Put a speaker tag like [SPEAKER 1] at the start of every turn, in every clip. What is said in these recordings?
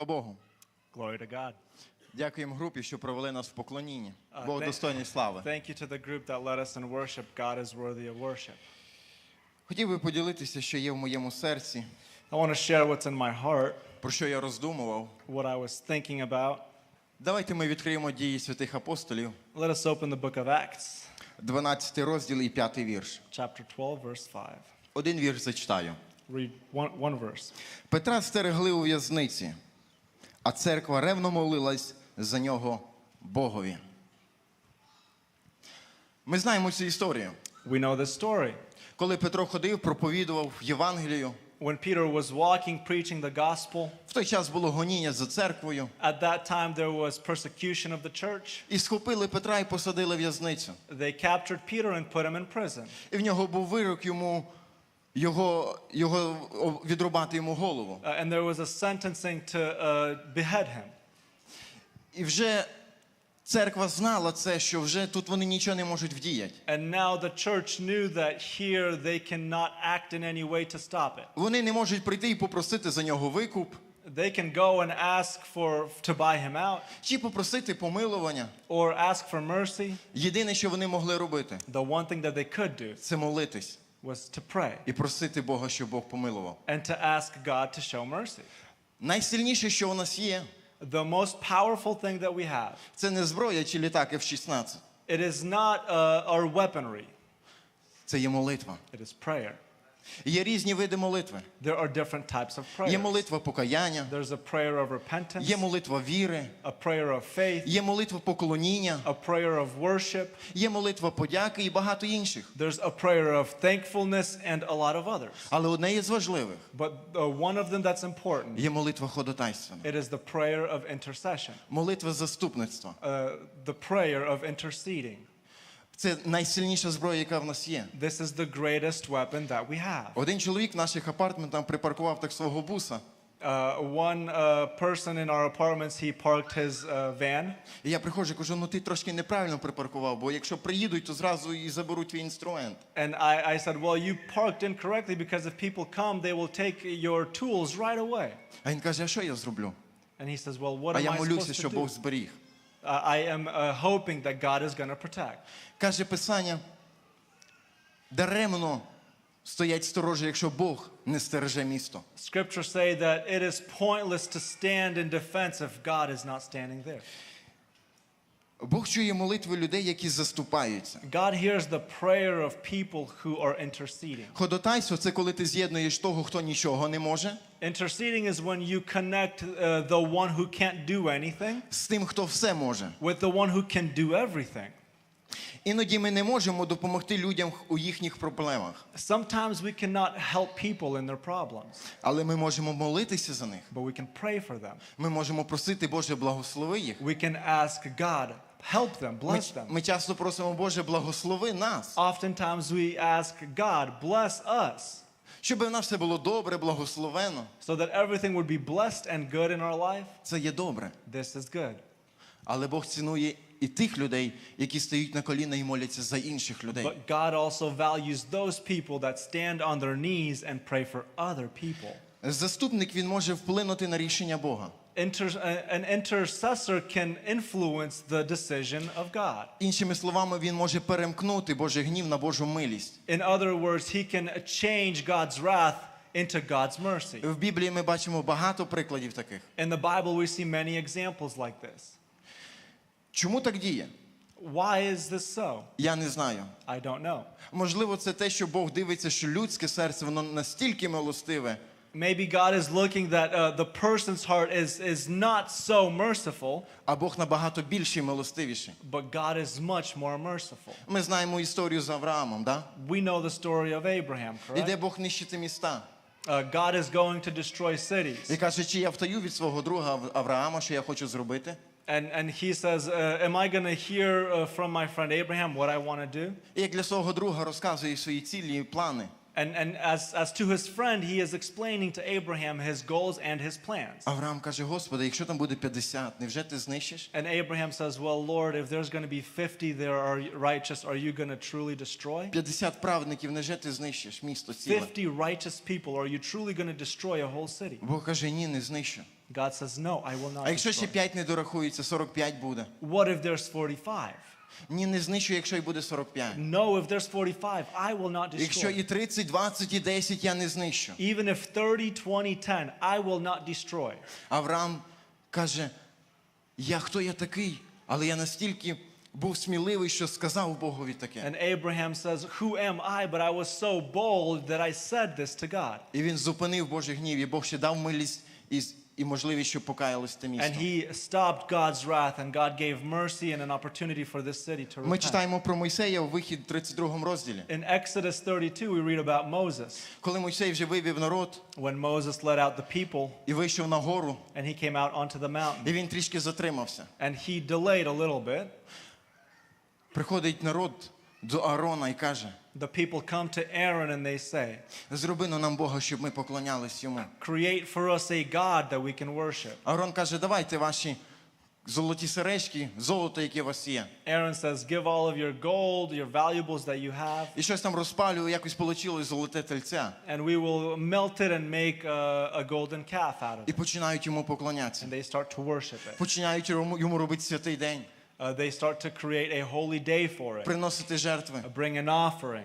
[SPEAKER 1] Богу.
[SPEAKER 2] Glory to God.
[SPEAKER 1] Дякуємо групі, що провели нас в поклонінні. Бог достойний слави.
[SPEAKER 2] Thank you to the group that led us in worship. God is worthy of worship.
[SPEAKER 1] Хотів би поділитися, що є в моєму серці,
[SPEAKER 2] I want to share what's in my heart,
[SPEAKER 1] про що я роздумував.
[SPEAKER 2] what I was thinking about.
[SPEAKER 1] Давайте ми відкриємо дії святих апостолів,
[SPEAKER 2] Let us open the book of Acts,
[SPEAKER 1] 12 розділ і 5 вірш.
[SPEAKER 2] chapter 12, verse 5.
[SPEAKER 1] Один вірш зачитаю.
[SPEAKER 2] Read one, one verse.
[SPEAKER 1] Петра стерегли у в'язниці, а церква ревно молилась за нього Богові. Ми знаємо цю історію.
[SPEAKER 2] We know this story.
[SPEAKER 1] Коли Петро ходив, проповідував Євангелію,
[SPEAKER 2] When Peter was walking, preaching the gospel,
[SPEAKER 1] в той час було гоніння за церквою,
[SPEAKER 2] at that time there was persecution of the church.
[SPEAKER 1] і схопили Петра і посадили в в'язницю.
[SPEAKER 2] They captured Peter and put him in prison.
[SPEAKER 1] І в нього був вирок йому його, його відрубати йому голову.
[SPEAKER 2] Uh, and there was a sentencing to uh, behead him.
[SPEAKER 1] І вже церква знала це, що вже тут вони нічого не можуть вдіяти.
[SPEAKER 2] And now the church knew that here they cannot act in any way to stop it.
[SPEAKER 1] Вони не можуть прийти і попросити за нього викуп,
[SPEAKER 2] They can go and ask for to buy him out
[SPEAKER 1] чи попросити помилування.
[SPEAKER 2] or ask for mercy.
[SPEAKER 1] Єдине, що вони могли робити,
[SPEAKER 2] The one thing that they could do
[SPEAKER 1] це молитись
[SPEAKER 2] was to pray
[SPEAKER 1] і просити Бога, щоб Бог помилував.
[SPEAKER 2] and to ask God to show mercy.
[SPEAKER 1] Найсильніше, що у нас є,
[SPEAKER 2] The most powerful thing that we have,
[SPEAKER 1] це не зброя чи літак F-16.
[SPEAKER 2] it is not uh, our weaponry,
[SPEAKER 1] Це є молитва.
[SPEAKER 2] it is prayer.
[SPEAKER 1] Є різні види молитви.
[SPEAKER 2] There are different types of
[SPEAKER 1] Є молитва покаяння,
[SPEAKER 2] There's a prayer of repentance,
[SPEAKER 1] є молитва віри,
[SPEAKER 2] a prayer of faith,
[SPEAKER 1] є молитва поклоніння,
[SPEAKER 2] a prayer of worship.
[SPEAKER 1] є молитва подяки і багато інших.
[SPEAKER 2] There's a prayer of thankfulness and a lot of others.
[SPEAKER 1] Але одне із важливих
[SPEAKER 2] But uh, one of them that's important,
[SPEAKER 1] є молитва ходатайства,
[SPEAKER 2] it is the prayer of intercession,
[SPEAKER 1] молитва заступництва.
[SPEAKER 2] uh, the prayer of interceding.
[SPEAKER 1] Це найсильніша зброя, яка в нас є.
[SPEAKER 2] This is the greatest weapon that we have.
[SPEAKER 1] Один чоловік в наших апартаментах припаркував так свого буса.
[SPEAKER 2] Uh, one uh, person in our apartments, he parked his uh, van,
[SPEAKER 1] І я приходжу кажу, ну ти трошки неправильно припаркував, бо якщо приїдуть, то зразу і заберуть твій інструмент.
[SPEAKER 2] and I, I said, Well, you parked incorrectly because if people come, they will take your tools right away.
[SPEAKER 1] А він каже, а що я зроблю?
[SPEAKER 2] And he says, Well, what
[SPEAKER 1] А
[SPEAKER 2] am
[SPEAKER 1] я
[SPEAKER 2] I
[SPEAKER 1] молюся,
[SPEAKER 2] supposed to
[SPEAKER 1] щоб Бог
[SPEAKER 2] do?
[SPEAKER 1] зберіг.
[SPEAKER 2] Uh, I am uh, hoping that God is going to protect.
[SPEAKER 1] Каже Писання, даремно стоять сторожі, якщо Бог не стереже місто.
[SPEAKER 2] Scriptures say that it is pointless to stand in defense if God is not standing there.
[SPEAKER 1] Бог чує молитви людей, які заступаються.
[SPEAKER 2] God hears the prayer of people who are interceding.
[SPEAKER 1] Ходатайство це коли ти з'єднуєш того, хто нічого не може,
[SPEAKER 2] Interceding is when you connect uh, the one who can't do anything
[SPEAKER 1] з тим, хто все може.
[SPEAKER 2] with the one who can do everything.
[SPEAKER 1] Іноді ми не можемо допомогти людям у їхніх проблемах,
[SPEAKER 2] Sometimes we cannot help people in their problems,
[SPEAKER 1] але ми можемо молитися за них.
[SPEAKER 2] but we can pray for them.
[SPEAKER 1] Ми можемо просити Боже, благослови їх.
[SPEAKER 2] We can ask God, help them, bless them.
[SPEAKER 1] ми часто просимо Боже, благослови нас,
[SPEAKER 2] Oftentimes we ask God, bless us,
[SPEAKER 1] щоб в нас все було добре, благословено.
[SPEAKER 2] so that everything would be blessed and good in our life.
[SPEAKER 1] Це є добре.
[SPEAKER 2] This is good.
[SPEAKER 1] Але Бог цінує і тих людей, які стають на коліна і моляться за інших людей.
[SPEAKER 2] But God also values those people that stand on their knees and pray for other people.
[SPEAKER 1] Заступник він може вплинути на рішення Бога.
[SPEAKER 2] Inter- uh, an intercessor can influence the decision of God.
[SPEAKER 1] Іншими словами, він може перемкнути Божий гнів на Божу милість.
[SPEAKER 2] In other words, he can change God's wrath into God's mercy.
[SPEAKER 1] В Біблії ми бачимо багато прикладів таких.
[SPEAKER 2] In the Bible, we see many examples like this.
[SPEAKER 1] Чому так діє?
[SPEAKER 2] Why is this so?
[SPEAKER 1] Я не знаю.
[SPEAKER 2] I don't know.
[SPEAKER 1] Можливо, це те, що Бог дивиться, що людське серце воно настільки милостиве,
[SPEAKER 2] Maybe God is looking that uh, the person's heart is, is not so merciful,
[SPEAKER 1] а Бог набагато більший милостивіший.
[SPEAKER 2] but God is much more merciful.
[SPEAKER 1] Ми знаємо історію з Авраамом, да?
[SPEAKER 2] We know the story of Abraham,
[SPEAKER 1] Іде
[SPEAKER 2] correct?
[SPEAKER 1] Бог нищити міста.
[SPEAKER 2] Uh, God is going to destroy cities.
[SPEAKER 1] І каже, чи я втаю від свого друга Авраама, що я хочу зробити?
[SPEAKER 2] And, and he says, uh, Am I going to hear uh, from my friend Abraham what I want to do?
[SPEAKER 1] І як для свого друга розказує свої цілі і плани.
[SPEAKER 2] And, and as, as to his friend, he is explaining to Abraham his goals and his plans.
[SPEAKER 1] Авраам каже: Господи, якщо там буде 50, невже ти знищиш?
[SPEAKER 2] And Abraham says, Well, Lord, if there's going to be 50 there are righteous, are you going to truly destroy?
[SPEAKER 1] 50 праведників, невже ти знищиш місто ціле?
[SPEAKER 2] 50 righteous people, are you truly going to destroy a whole city?
[SPEAKER 1] Бог каже, ні, не знищу.
[SPEAKER 2] God says, No, I will not.
[SPEAKER 1] А якщо ще
[SPEAKER 2] Destroy.
[SPEAKER 1] 5 не дорахується, 45 буде.
[SPEAKER 2] What if there's 45?
[SPEAKER 1] Ні, не знищу, якщо й буде 45.
[SPEAKER 2] No, if there's 45, I will not
[SPEAKER 1] Якщо і
[SPEAKER 2] destroy.
[SPEAKER 1] 30, 20 і 10 я не знищу.
[SPEAKER 2] Even if 30, 20, 10, I will not destroy.
[SPEAKER 1] Авраам каже: Я хто я такий? Але я настільки був сміливий, що сказав Богові таке.
[SPEAKER 2] And Abraham says, Who am I? But I was so bold that I said this to God.
[SPEAKER 1] І він зупинив Божий гнів, і Бог ще дав милість і, і можливість, щоб покаялось те
[SPEAKER 2] And he stopped God's wrath, and God gave mercy and an opportunity for this city to
[SPEAKER 1] Ми читаємо про Мойсея у вихід 32 розділі.
[SPEAKER 2] In Exodus 32, we read about Moses.
[SPEAKER 1] Коли Мойсей вже вивів народ
[SPEAKER 2] When Moses led out the people,
[SPEAKER 1] і вийшов на гору,
[SPEAKER 2] and he came out onto the mountain.
[SPEAKER 1] і він трішки затримався.
[SPEAKER 2] And he delayed a little bit.
[SPEAKER 1] Приходить народ до Аарона і каже:
[SPEAKER 2] The people come to Aaron and they say,
[SPEAKER 1] Зроби но нам Бога, щоб ми поклонялись йому.
[SPEAKER 2] Create for us a God that we can worship.
[SPEAKER 1] Аарон каже, давайте ваші золоті сережки, золото, яке у вас є.
[SPEAKER 2] Aaron says, Give all of your gold, your valuables that you have,
[SPEAKER 1] І щось там розпалює, якось вийшло золоте тельця.
[SPEAKER 2] and we will melt it and make a, a golden calf out of
[SPEAKER 1] І
[SPEAKER 2] it.
[SPEAKER 1] починають йому поклонятися.
[SPEAKER 2] And they start to worship it.
[SPEAKER 1] Починають йому робити святий день,
[SPEAKER 2] Uh, they start to create a holy day for it,
[SPEAKER 1] приносити жертви.
[SPEAKER 2] uh, bring an offering.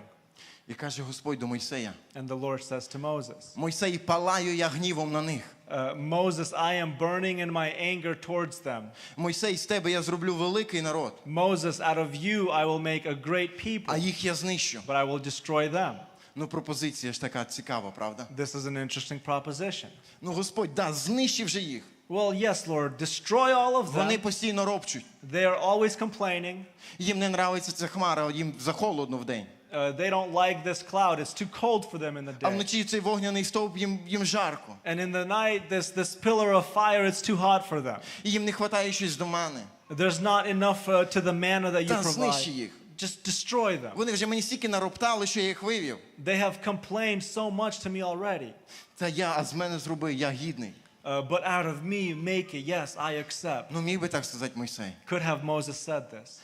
[SPEAKER 1] І каже Господь до Мойсея:
[SPEAKER 2] And the Lord says to Moses,
[SPEAKER 1] Мойсей, палаю я гнівом на них.
[SPEAKER 2] uh, Moses, I am burning in my anger towards them.
[SPEAKER 1] Мойсей, з тебе я зроблю великий народ,
[SPEAKER 2] Moses, out of you I will make a great people,
[SPEAKER 1] а їх я знищу.
[SPEAKER 2] but I will destroy them.
[SPEAKER 1] Ну, пропозиція ж така цікава, правда?
[SPEAKER 2] This is an interesting proposition.
[SPEAKER 1] Ну, Господь, да, знищив же їх.
[SPEAKER 2] Well, yes, Lord, destroy all of
[SPEAKER 1] Вони
[SPEAKER 2] them.
[SPEAKER 1] постійно ропчуть.
[SPEAKER 2] They are always complaining.
[SPEAKER 1] Їм не нравиться ця хмара, їм захолодно в день.
[SPEAKER 2] Uh, they don't like this cloud. It's too cold for them in the
[SPEAKER 1] А
[SPEAKER 2] day.
[SPEAKER 1] вночі цей вогняний стовп їм, їм жарко.
[SPEAKER 2] And in the night, this, this pillar of fire, it's too hot for them.
[SPEAKER 1] І їм не вистачає щось до мене.
[SPEAKER 2] There's not enough uh, to the manna that you
[SPEAKER 1] Та
[SPEAKER 2] provide.
[SPEAKER 1] їх.
[SPEAKER 2] Just destroy them.
[SPEAKER 1] Вони вже мені стільки нароптали, що я їх вивів.
[SPEAKER 2] They have complained so much to me already.
[SPEAKER 1] Та я, а з мене зроби, я гідний.
[SPEAKER 2] Uh, but out of me, make it. Yes, I accept.
[SPEAKER 1] Ну міг би так сказати Мойсей.
[SPEAKER 2] Could have Moses said this.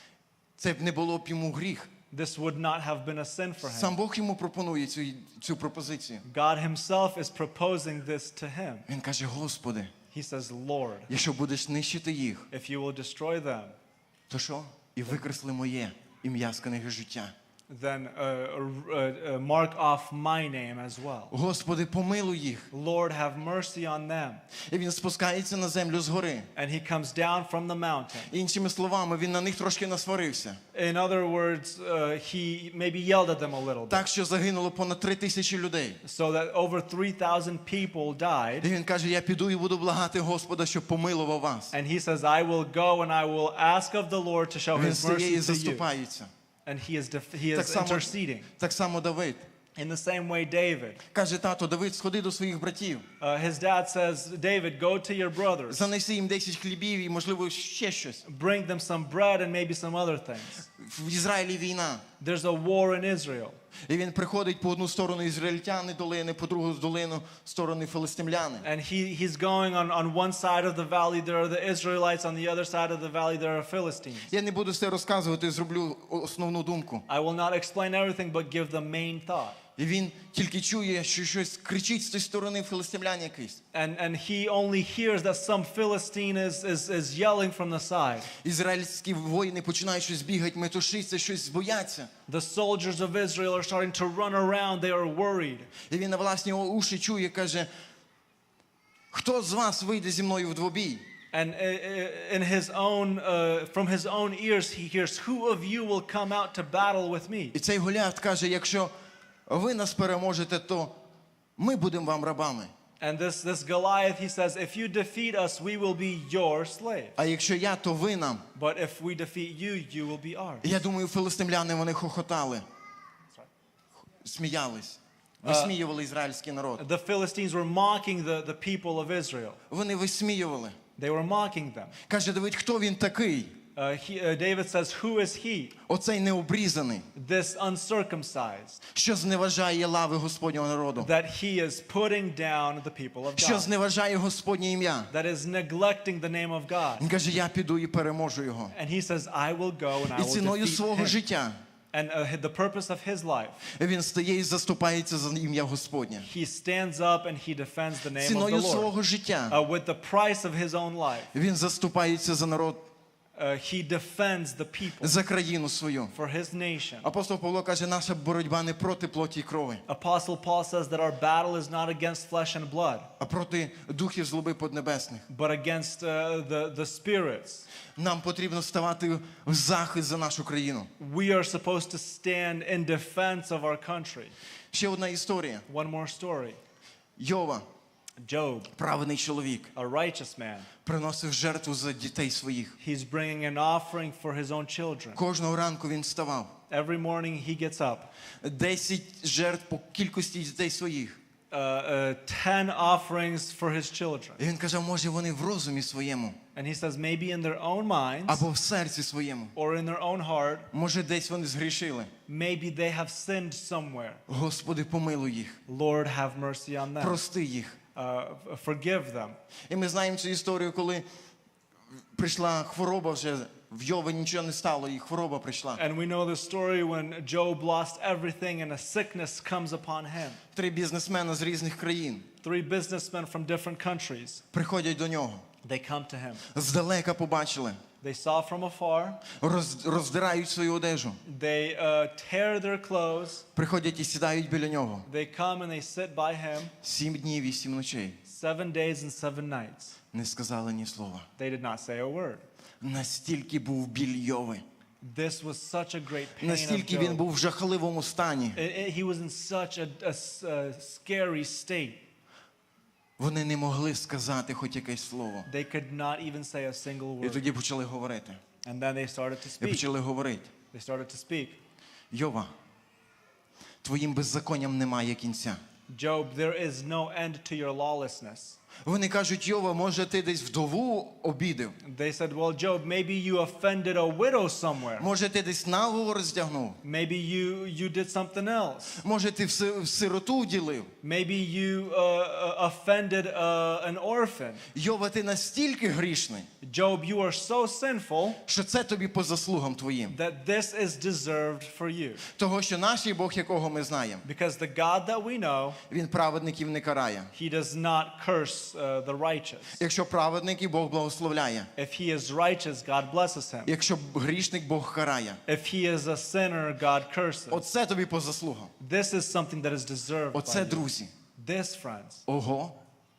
[SPEAKER 1] Це б не було б йому гріх.
[SPEAKER 2] This would not have been a sin for him.
[SPEAKER 1] Сам Бог йому пропонує цю, цю пропозицію.
[SPEAKER 2] God himself is proposing this to him.
[SPEAKER 1] Він каже: Господи,
[SPEAKER 2] He says, Lord,
[SPEAKER 1] якщо будеш нищити їх,
[SPEAKER 2] if you will destroy them,
[SPEAKER 1] то що? І викресли моє ім'я з книги життя.
[SPEAKER 2] Then uh, uh, uh, mark off my name as well.
[SPEAKER 1] Господи, помилуй їх.
[SPEAKER 2] Lord, have mercy on them.
[SPEAKER 1] І він спускається на землю згори.
[SPEAKER 2] And he comes down from the mountain.
[SPEAKER 1] Іншими словами, він на них трошки насварився.
[SPEAKER 2] In other words, uh, he maybe yelled at them a little bit.
[SPEAKER 1] Так що загинуло понад три тисячі людей.
[SPEAKER 2] So that over 3,000 people
[SPEAKER 1] І
[SPEAKER 2] died.
[SPEAKER 1] він каже: Я піду і буду благати Господа, щоб помилував вас.
[SPEAKER 2] And he says, I will go and I will ask of the Lord to show his mercy to you.
[SPEAKER 1] заступається.
[SPEAKER 2] And he is, def- he
[SPEAKER 1] Так
[SPEAKER 2] is
[SPEAKER 1] само,
[SPEAKER 2] interceding.
[SPEAKER 1] так само Давид.
[SPEAKER 2] In the same way, David.
[SPEAKER 1] Каже, тато, Давид, сходи до своїх братів.
[SPEAKER 2] Uh, his dad says, David, go to your brothers.
[SPEAKER 1] Занеси їм 10 хлібів і, можливо, ще щось.
[SPEAKER 2] Bring them some bread and maybe some other things.
[SPEAKER 1] В Ізраїлі війна.
[SPEAKER 2] There's a war in Israel.
[SPEAKER 1] І він приходить по одну сторону ізраїльтяни долини, по другу долину сторони филистимляни.
[SPEAKER 2] And he, he's going on, on one side of the valley, there are the Israelites. On the other side of the valley, there are Philistines.
[SPEAKER 1] Я не буду все розказувати, зроблю основну думку.
[SPEAKER 2] I will not explain everything, but give the main thought.
[SPEAKER 1] І він тільки чує, що щось кричить з тієї сторони филистимлян якийсь.
[SPEAKER 2] And, and he only hears that some Philistine is, is, is yelling from the side.
[SPEAKER 1] Ізраїльські воїни починають щось бігати, метушитися, щось бояться.
[SPEAKER 2] The soldiers of Israel are starting to run around, they are worried.
[SPEAKER 1] І він на власні уші чує, каже: Хто з вас вийде зі мною в двобій?
[SPEAKER 2] And uh, uh, in his own, uh, from his own ears, he hears, Who of you will come out to battle with me?
[SPEAKER 1] І цей Голіаф каже: якщо ви нас переможете, то ми будемо вам рабами.
[SPEAKER 2] And this, this Goliath, he says, If you defeat us, we will be your slave.
[SPEAKER 1] А якщо я, то ви нам.
[SPEAKER 2] But if we defeat you, you will be ours.
[SPEAKER 1] Я думаю, филистимляни вони хохотали, сміялись, висміювали ізраїльський народ.
[SPEAKER 2] The Philistines were mocking the, the people of Israel.
[SPEAKER 1] Вони висміювали.
[SPEAKER 2] They were mocking them.
[SPEAKER 1] Каже Давид, хто він такий?
[SPEAKER 2] Uh, he, uh, David says, Who is he?
[SPEAKER 1] Оцей необрізаний,
[SPEAKER 2] This uncircumcised,
[SPEAKER 1] що зневажає лави Господнього народу,
[SPEAKER 2] that he is putting down the people of
[SPEAKER 1] що
[SPEAKER 2] God,
[SPEAKER 1] зневажає Господнє ім'я.
[SPEAKER 2] that is neglecting the name of God.
[SPEAKER 1] Він каже, я піду і переможу його.
[SPEAKER 2] And he says, I will go and I
[SPEAKER 1] І
[SPEAKER 2] will
[SPEAKER 1] ціною
[SPEAKER 2] defeat
[SPEAKER 1] свого
[SPEAKER 2] him.
[SPEAKER 1] життя
[SPEAKER 2] And uh, the purpose of his life,
[SPEAKER 1] він стає і заступається за ім'я Господнє.
[SPEAKER 2] he stands up and he defends the name of the
[SPEAKER 1] Ціною
[SPEAKER 2] Lord.
[SPEAKER 1] свого життя
[SPEAKER 2] Uh, with the price of his own life,
[SPEAKER 1] він заступається за народ,
[SPEAKER 2] uh, he defends the people
[SPEAKER 1] за країну свою.
[SPEAKER 2] for his nation.
[SPEAKER 1] Апостол Павло каже, наша боротьба не проти плоті і крові,
[SPEAKER 2] Apostle Paul says that our battle is not against flesh and blood,
[SPEAKER 1] а проти духів злоби поднебесних.
[SPEAKER 2] but against uh, the, the spirits.
[SPEAKER 1] Нам потрібно ставати в захист за нашу країну.
[SPEAKER 2] We are supposed to stand in defense of our country.
[SPEAKER 1] Ще одна історія.
[SPEAKER 2] One more story
[SPEAKER 1] Йова,
[SPEAKER 2] Job,
[SPEAKER 1] праведний чоловік,
[SPEAKER 2] a righteous man,
[SPEAKER 1] приносив жертву за дітей своїх.
[SPEAKER 2] he's bringing an offering for his own children.
[SPEAKER 1] Кожного ранку він вставав.
[SPEAKER 2] Every morning he gets up.
[SPEAKER 1] Десять жертв по кількості дітей своїх.
[SPEAKER 2] Uh, uh, 10 offerings for his children.
[SPEAKER 1] І він казав, може вони в розумі своєму,
[SPEAKER 2] And he says, maybe in their own minds
[SPEAKER 1] або в серці своєму.
[SPEAKER 2] or in their own heart,
[SPEAKER 1] Може, десь вони згрішили.
[SPEAKER 2] maybe they have sinned somewhere.
[SPEAKER 1] Господи, помилуй їх,
[SPEAKER 2] Lord, have mercy on them.
[SPEAKER 1] прости їх.
[SPEAKER 2] Uh, f- forgive them.
[SPEAKER 1] І ми знаємо цю історію, коли прийшла хвороба вже, в Йови нічого не стало, і хвороба прийшла.
[SPEAKER 2] And we know the story when Job lost everything and a sickness comes upon him.
[SPEAKER 1] Три бізнесмена з різних країн
[SPEAKER 2] Three businessmen from different countries,
[SPEAKER 1] приходять до нього.
[SPEAKER 2] They come to him.
[SPEAKER 1] Здалека побачили,
[SPEAKER 2] They saw from afar,
[SPEAKER 1] роз, роздирають свою одежу,
[SPEAKER 2] they uh, tear their clothes,
[SPEAKER 1] приходять і сідають біля нього.
[SPEAKER 2] they come and they sit by him
[SPEAKER 1] Сім днів і сім ночей
[SPEAKER 2] seven days and seven nights.
[SPEAKER 1] не сказали ні слова.
[SPEAKER 2] They did not say a word.
[SPEAKER 1] Настільки був біль Йови,
[SPEAKER 2] This was such a great pain
[SPEAKER 1] настільки він був в жахливому стані.
[SPEAKER 2] He was in such a, a a scary state.
[SPEAKER 1] Вони не могли сказати хоч якесь слово.
[SPEAKER 2] They could not even say a single word.
[SPEAKER 1] І тоді почали говорити.
[SPEAKER 2] And then they started to speak.
[SPEAKER 1] І почали говорити.
[SPEAKER 2] They started to speak.
[SPEAKER 1] Йова, твоїм беззаконням немає кінця.
[SPEAKER 2] Job, there is no end to your lawlessness.
[SPEAKER 1] Вони кажуть, Йова, може ти десь вдову обідив?
[SPEAKER 2] They said, Well, Job, maybe you offended a widow somewhere.
[SPEAKER 1] Може ти десь наголо роздягнув?
[SPEAKER 2] Maybe you, you did something else.
[SPEAKER 1] Може ти в сироту вділив?
[SPEAKER 2] Maybe you uh, uh, offended uh, an orphan.
[SPEAKER 1] Йова, ти настільки грішний,
[SPEAKER 2] Job, you are so sinful
[SPEAKER 1] що це тобі по заслугам твоїм.
[SPEAKER 2] that this is deserved for you.
[SPEAKER 1] Того, що наш Бог, якого ми знаємо,
[SPEAKER 2] Because the God that we know,
[SPEAKER 1] він праведників не карає.
[SPEAKER 2] he does not curse uh, the righteous.
[SPEAKER 1] Якщо праведники, Бог благословляє.
[SPEAKER 2] If he is righteous, God blesses him.
[SPEAKER 1] Якщо грішник, Бог карає.
[SPEAKER 2] If he is a sinner, God curses.
[SPEAKER 1] Оце тобі по заслугам.
[SPEAKER 2] This is something that is deserved
[SPEAKER 1] Оце, друзі.
[SPEAKER 2] This, friends.
[SPEAKER 1] Ого.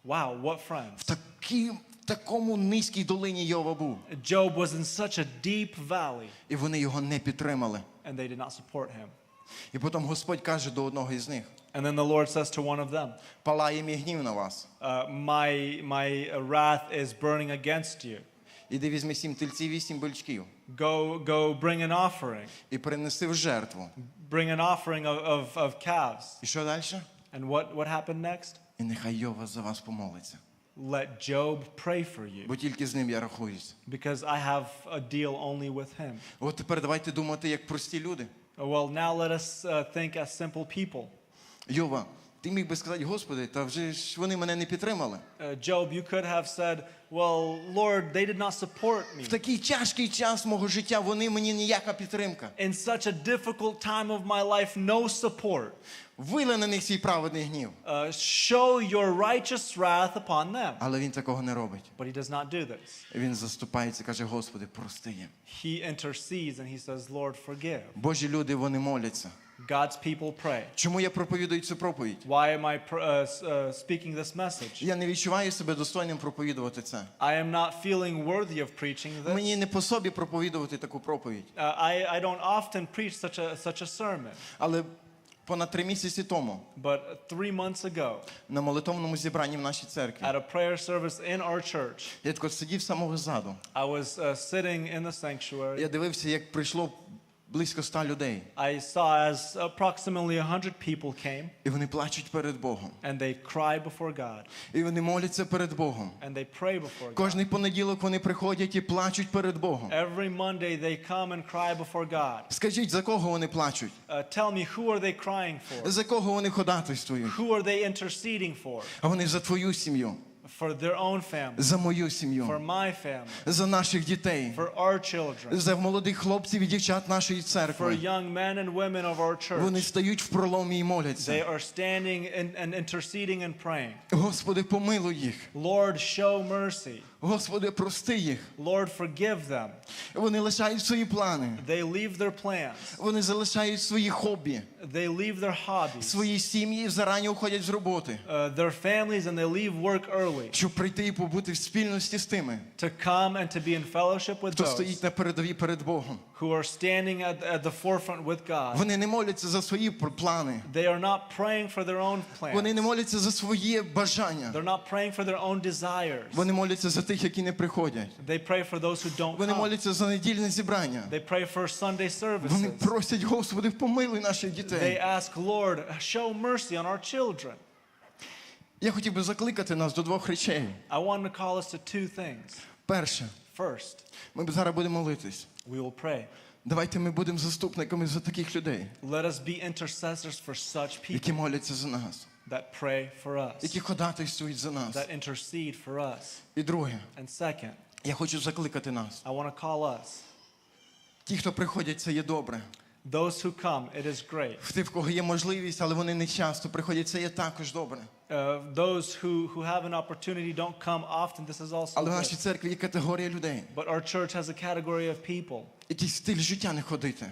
[SPEAKER 2] Wow, what
[SPEAKER 1] В такій, такому низькій долині Йова був.
[SPEAKER 2] Job was in such a deep valley,
[SPEAKER 1] І вони його не підтримали.
[SPEAKER 2] and they did not support him.
[SPEAKER 1] І потім Господь каже до одного із них:
[SPEAKER 2] And then the Lord says to one of them,
[SPEAKER 1] палає мій гнів на вас.
[SPEAKER 2] uh, my, my wrath is burning against you.
[SPEAKER 1] Іди візьми сім тельців, вісім бельчків.
[SPEAKER 2] Go, go bring an offering.
[SPEAKER 1] І принеси в жертву.
[SPEAKER 2] Bring an offering of, of, of calves.
[SPEAKER 1] І що далі?
[SPEAKER 2] And what, what happened next?
[SPEAKER 1] І нехай Йова за вас помолиться.
[SPEAKER 2] Let Job pray for you,
[SPEAKER 1] Бо тільки з ним я рахуюсь.
[SPEAKER 2] because I have a deal only with him.
[SPEAKER 1] От тепер давайте думати як прості люди.
[SPEAKER 2] Well, now let us uh, think as simple people.
[SPEAKER 1] Йова, ти міг би сказати, Господи, та вже ж вони мене не підтримали.
[SPEAKER 2] Job, you could have said, Well, Lord, they did not support me.
[SPEAKER 1] В такий тяжкий час мого життя вони мені ніяка підтримка.
[SPEAKER 2] In such a difficult time of my life, no support.
[SPEAKER 1] Вили на них свій праведний гнів.
[SPEAKER 2] Uh, show your righteous wrath upon them.
[SPEAKER 1] Але він такого не робить.
[SPEAKER 2] But he does not do this.
[SPEAKER 1] Він заступається, каже, Господи, прости їм.
[SPEAKER 2] He intercedes and he says, Lord, forgive.
[SPEAKER 1] Божі люди, вони моляться.
[SPEAKER 2] God's people pray.
[SPEAKER 1] Чому я проповідую цю проповідь?
[SPEAKER 2] Why am I uh, uh, speaking this message?
[SPEAKER 1] Я не відчуваю себе достойним проповідувати це.
[SPEAKER 2] I am not feeling worthy of preaching this.
[SPEAKER 1] Мені не по собі проповідувати таку проповідь.
[SPEAKER 2] Uh, I, I don't often preach such a, such a sermon.
[SPEAKER 1] Але понад три місяці тому
[SPEAKER 2] But three months ago,
[SPEAKER 1] на молитовному зібранні в нашій церкві
[SPEAKER 2] at a prayer service in our church,
[SPEAKER 1] я тако сидів самого ззаду.
[SPEAKER 2] I was uh, sitting in the sanctuary.
[SPEAKER 1] Я дивився, як прийшло близько ста людей.
[SPEAKER 2] I saw as approximately 100 people came
[SPEAKER 1] І вони плачуть перед Богом.
[SPEAKER 2] and they cry before God
[SPEAKER 1] І вони моляться перед Богом.
[SPEAKER 2] and they pray before God.
[SPEAKER 1] Кожний понеділок вони приходять і плачуть перед Богом.
[SPEAKER 2] Every Monday they come and cry before God.
[SPEAKER 1] Скажіть, за кого вони плачуть?
[SPEAKER 2] Uh, tell me, who are they crying for?
[SPEAKER 1] За кого вони ходатайствують?
[SPEAKER 2] Who are they interceding for?
[SPEAKER 1] А вони за твою сім'ю,
[SPEAKER 2] For their own family,
[SPEAKER 1] за мою
[SPEAKER 2] for
[SPEAKER 1] сім'ю,
[SPEAKER 2] my family,
[SPEAKER 1] за наших дітей,
[SPEAKER 2] for our children,
[SPEAKER 1] за молодих хлопців і дівчат нашої
[SPEAKER 2] for
[SPEAKER 1] церкви.
[SPEAKER 2] young men and women of our
[SPEAKER 1] Вони
[SPEAKER 2] church.
[SPEAKER 1] стають в проломі і
[SPEAKER 2] They
[SPEAKER 1] моляться.
[SPEAKER 2] are standing and, and interceding and praying.
[SPEAKER 1] Господи, помилуй їх.
[SPEAKER 2] Lord, show mercy.
[SPEAKER 1] Господи, прости їх.
[SPEAKER 2] Lord, forgive them.
[SPEAKER 1] Вони лишають свої плани.
[SPEAKER 2] They leave their plans.
[SPEAKER 1] Вони залишають свої хобі,
[SPEAKER 2] They leave their hobbies,
[SPEAKER 1] свої сім'ї зарані уходять з роботи,
[SPEAKER 2] uh, their families, and they leave work early
[SPEAKER 1] щоб прийти і побути в спільності з тими,
[SPEAKER 2] to come and to be in fellowship with
[SPEAKER 1] хто
[SPEAKER 2] those
[SPEAKER 1] стоїть на передовій перед Богом.
[SPEAKER 2] who are standing at, at the forefront with God.
[SPEAKER 1] Вони не моляться за свої плани.
[SPEAKER 2] They are not praying for their own
[SPEAKER 1] Вони не
[SPEAKER 2] plans.
[SPEAKER 1] моляться за своє бажання.
[SPEAKER 2] They're not praying for their own desires.
[SPEAKER 1] Вони моляться за тих, які не приходять.
[SPEAKER 2] They pray for those who don't
[SPEAKER 1] Вони моляться за недільне зібрання.
[SPEAKER 2] They pray for Sunday
[SPEAKER 1] Вони просять, Господи, помилуй наших
[SPEAKER 2] They ask, Lord, show mercy on our children.
[SPEAKER 1] Я хотів би закликати нас до двох речей.
[SPEAKER 2] I want to call us to two things.
[SPEAKER 1] Перше,
[SPEAKER 2] First,
[SPEAKER 1] ми зараз будемо молитись.
[SPEAKER 2] We will pray.
[SPEAKER 1] Давайте ми будемо заступниками за таких людей,
[SPEAKER 2] Let us be intercessors for such people
[SPEAKER 1] які моляться за нас,
[SPEAKER 2] that pray for us,
[SPEAKER 1] які ходатайствують за нас.
[SPEAKER 2] that intercede for us.
[SPEAKER 1] І друге,
[SPEAKER 2] And second,
[SPEAKER 1] я хочу закликати нас.
[SPEAKER 2] I want to call us.
[SPEAKER 1] Ті, хто приходять, це є добре.
[SPEAKER 2] Those who come, it is great.
[SPEAKER 1] Тих, в кого є можливість, але вони не часто приходять, це є також добре.
[SPEAKER 2] Uh, those who, who have an opportunity don't come often. This is also
[SPEAKER 1] Але в нашій
[SPEAKER 2] good.
[SPEAKER 1] церкві є категорія людей,
[SPEAKER 2] But our church has a category of people
[SPEAKER 1] які стиль життя не ходити.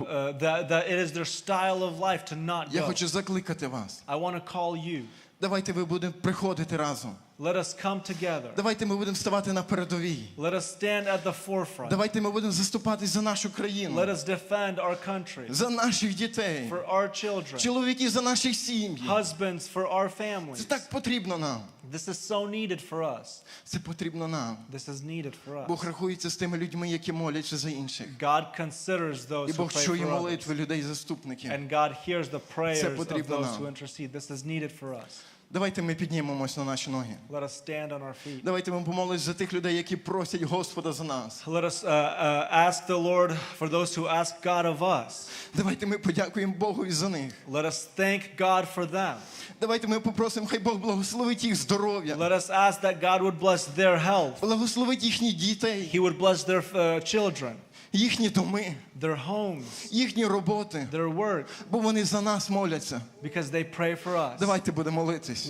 [SPEAKER 2] uh, that, that it is their style of life to not
[SPEAKER 1] Я
[SPEAKER 2] go.
[SPEAKER 1] хочу закликати вас.
[SPEAKER 2] I want to call you.
[SPEAKER 1] Давайте ми будемо приходити разом.
[SPEAKER 2] Let us come together.
[SPEAKER 1] Давайте ми будемо ставати на передовій.
[SPEAKER 2] Let us stand at the forefront.
[SPEAKER 1] Давайте ми будемо заступатись за нашу
[SPEAKER 2] Let us defend our country,
[SPEAKER 1] за наших дітей,
[SPEAKER 2] for our children,
[SPEAKER 1] чоловіки за наші сім'ї.
[SPEAKER 2] husbands for our
[SPEAKER 1] Це
[SPEAKER 2] families.
[SPEAKER 1] так потрібно нам.
[SPEAKER 2] This is so needed for us.
[SPEAKER 1] Це потрібно нам.
[SPEAKER 2] This is needed for
[SPEAKER 1] Бог
[SPEAKER 2] us.
[SPEAKER 1] рахується з тими людьми, які моляться за інших.
[SPEAKER 2] God considers those
[SPEAKER 1] І
[SPEAKER 2] who
[SPEAKER 1] Бог
[SPEAKER 2] pray
[SPEAKER 1] чує
[SPEAKER 2] for others.
[SPEAKER 1] молитви людей заступників.
[SPEAKER 2] And God hears the prayers of
[SPEAKER 1] потрібно
[SPEAKER 2] those
[SPEAKER 1] нам.
[SPEAKER 2] who intercede. This is needed for us.
[SPEAKER 1] Давайте ми піднімемось на наші ноги.
[SPEAKER 2] Let us stand on our feet.
[SPEAKER 1] Давайте ми помолимось за тих людей, які просять Господа за нас.
[SPEAKER 2] Let us uh, uh, ask the Lord for those who ask God of us.
[SPEAKER 1] Давайте ми подякуємо Богу за них.
[SPEAKER 2] Let us thank God for them.
[SPEAKER 1] Давайте ми попросимо, хай Бог благословить їх здоров'я,
[SPEAKER 2] Let us ask that God would bless their health.
[SPEAKER 1] благословить їхніх дітей,
[SPEAKER 2] He would bless their uh, children,
[SPEAKER 1] їхні доми,
[SPEAKER 2] their homes,
[SPEAKER 1] їхні роботи,
[SPEAKER 2] their work,
[SPEAKER 1] бо вони за нас моляться.
[SPEAKER 2] because they pray for us.
[SPEAKER 1] Давайте будемо молитись.